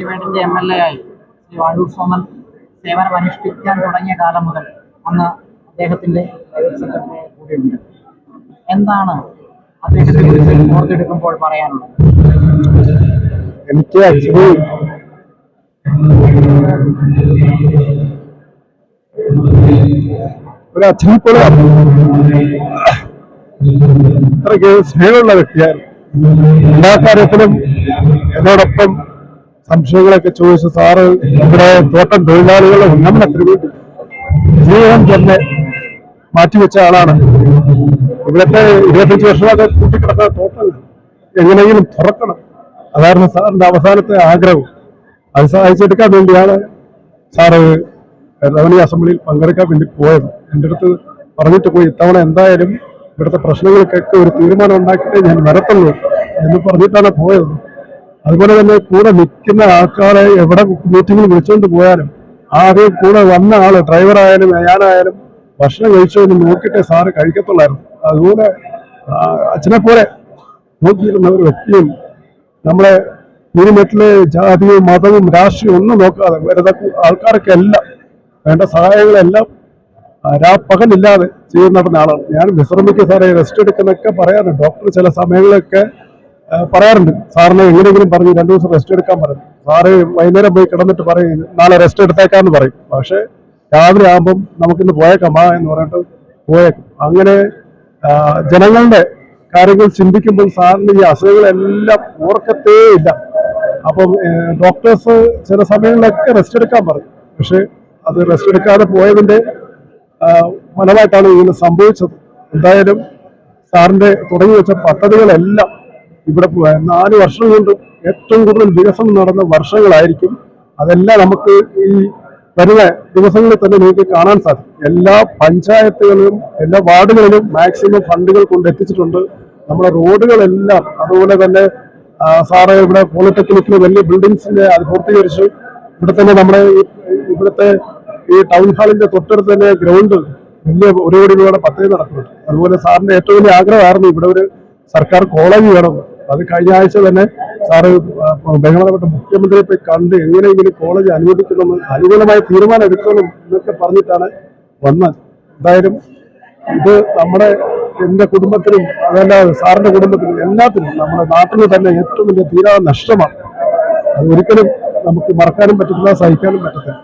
തിരുവേട്ടിന്റെ M L A ആയി ശ്രീ വാഴൂർ സോമൻ സേവനം അനുഷ്ഠിക്കാൻ തുടങ്ങിയ കാലം മുതൽ അന്ന് അദ്ദേഹത്തിന്റെ എന്താണ് അദ്ദേഹത്തെ ഓർത്തെടുക്കുമ്പോൾ പറയാനുള്ളത്? എനിക്ക് ആക്ച്വലി ഒരു അത്രയ്ക്ക് സ്നേഹമുള്ള വ്യക്തിയായിരുന്നു. എല്ലാ കാര്യത്തിലും എന്നോടൊപ്പം സംശയങ്ങളൊക്കെ ചോദിച്ച് സാറ് ഇവിടെ തോട്ടം തൊഴിലാളികളുടെ ഉന്നമനത്തിന് വേണ്ടി ജീവിതം തന്നെ മാറ്റിവെച്ച ആളാണ്. ഇവിടുത്തെ ഇരുപത്തഞ്ച് വർഷമായിട്ട് കൂട്ടിക്കിടക്കുന്ന തോട്ടം എങ്ങനെയെങ്കിലും തുറക്കണം. അതായിരുന്നു സാറിന്റെ അവസാനത്തെ ആഗ്രഹം. അത് സഹായിച്ചെടുക്കാൻ വേണ്ടിയാണ് സാറ് റവന്യൂ അസംബ്ലിയിൽ പങ്കെടുക്കാൻ വേണ്ടി പോയത്. എന്റെ അടുത്ത് പറഞ്ഞിട്ട് പോയി ഇത്തവണ എന്തായാലും ഇവിടുത്തെ പ്രശ്നങ്ങൾക്കൊക്കെ ഒരു തീരുമാനം ഉണ്ടാക്കിയിട്ട് ഞാൻ വരത്തുള്ളൂ എന്ന് പറഞ്ഞിട്ടാണ് പോയത്. അതുപോലെ തന്നെ കൂടെ നിൽക്കുന്ന ആൾക്കാരെ എവിടെ മീറ്റിങ്ങിൽ വിളിച്ചുകൊണ്ട് പോയാലും ആദ്യം കൂടെ വന്ന ആൾ ഡ്രൈവറായാലും ഞാനായാലും ഭക്ഷണം കഴിച്ചോ നോക്കിയിട്ടേ സാറ് കഴിക്കത്തുള്ളായിരുന്നു. അതുപോലെ അച്ഛനെ പോലെ നോക്കിയിരുന്ന ഒരു വ്യക്തിയും നമ്മളെ യൂണിമെറ്റിലെ ജാതിയും മതവും രാഷ്ട്രീയവും ഒന്നും നോക്കാതെ വരുന്ന ആൾക്കാർക്കെല്ലാം വേണ്ട സഹായങ്ങളെല്ലാം രാപ്പകലില്ലാതെ ചെയ്തു നടന്ന ആളാണ്. ഞാൻ വിശ്രമിക്കുക സാറേ റെസ്റ്റ് എടുക്കുന്നൊക്കെ പറയാറുണ്ട്. ഡോക്ടർ ചില സമയങ്ങളൊക്കെ ആ, പറയാറുണ്ട്. സാറിനെ എങ്ങനെയെങ്കിലും പറഞ്ഞു രണ്ടു ദിവസം റെസ്റ്റ് എടുക്കാൻ പറഞ്ഞു. സാറ് വൈകുന്നേരം പോയി കിടന്നിട്ട് പറയും നാളെ റെസ്റ്റ് എടുത്തേക്കാന്ന് പറയും. പക്ഷേ രാവിലെ ആകുമ്പം നമുക്കിന്ന് പോയേക്കാം വാ എന്ന് പറഞ്ഞിട്ട് പോയേക്കും. അങ്ങനെ ജനങ്ങളുടെ കാര്യങ്ങൾ ചിന്തിക്കുമ്പോൾ സാറിന് ഈ അസുഖങ്ങളെല്ലാം ഓർക്കത്തേ ഇല്ല. അപ്പം ഡോക്ടേഴ്സ് ചില സമയങ്ങളിലൊക്കെ റെസ്റ്റ് എടുക്കാൻ പറയും. പക്ഷേ അത് റെസ്റ്റ് എടുക്കാതെ പോയതിന്റെ ആ, ഫലമായിട്ടാണ് ഇങ്ങനെ സംഭവിച്ചത്. എന്തായാലും സാറിന്റെ തുടങ്ങി വെച്ച പദ്ധതികളെല്ലാം ഇവിടെ നാല് വർഷം കൊണ്ട് ഏറ്റവും കൂടുതൽ വികസനം നടന്ന വർഷങ്ങളായിരിക്കും അതെല്ലാം നമുക്ക് ഈ വരുന്ന ദിവസങ്ങളിൽ തന്നെ നിങ്ങൾക്ക് കാണാൻ സാധിക്കും. എല്ലാ പഞ്ചായത്തുകളിലും എല്ലാ വാർഡുകളിലും മാക്സിമം ഫണ്ടുകൾ കൊണ്ട് എത്തിച്ചിട്ടുണ്ട്. നമ്മുടെ റോഡുകളെല്ലാം അതുപോലെ തന്നെ സാറ് ഇവിടെ പോളിടെക്നിക്കിൽ വലിയ ബിൽഡിങ്സിന്റെ അത് പൂർത്തീകരിച്ചു. ഇവിടെ തന്നെ നമ്മുടെ ഇവിടുത്തെ ഈ ടൗൺ ഹാളിന്റെ തൊട്ടടുത്ത് തന്നെ ഗ്രൗണ്ട് വലിയ ഒരു കോടി രൂപയുടെ പദ്ധതി നടക്കുന്നുണ്ട്. അതുപോലെ സാറിന്റെ ഏറ്റവും വലിയ ആഗ്രഹമായിരുന്നു ഇവിടെ ഒരു സർക്കാർ കോളേജ് വേണം. അത് കഴിഞ്ഞ ആഴ്ച തന്നെ സാറ് ബഹളപ്പെട്ട മുഖ്യമന്ത്രിയെ പോയി കണ്ട് എങ്ങനെയെങ്കിലും കോളേജ് അനുവദിക്കണമെന്ന് അനുകൂലമായ തീരുമാനം എടുക്കണം എന്നൊക്കെ പറഞ്ഞിട്ടാണ് വന്നത്. എന്തായാലും ഇത് നമ്മുടെ എന്റെ കുടുംബത്തിനും അതല്ല സാറിന്റെ കുടുംബത്തിനും എല്ലാത്തിനും നമ്മുടെ നാട്ടിൽ തന്നെ ഏറ്റവും വലിയ തീരാ നഷ്ടമാണ്. അത് ഒരിക്കലും നമുക്ക് മറക്കാനും പറ്റത്തില്ല സഹിക്കാനും പറ്റത്തില്ല.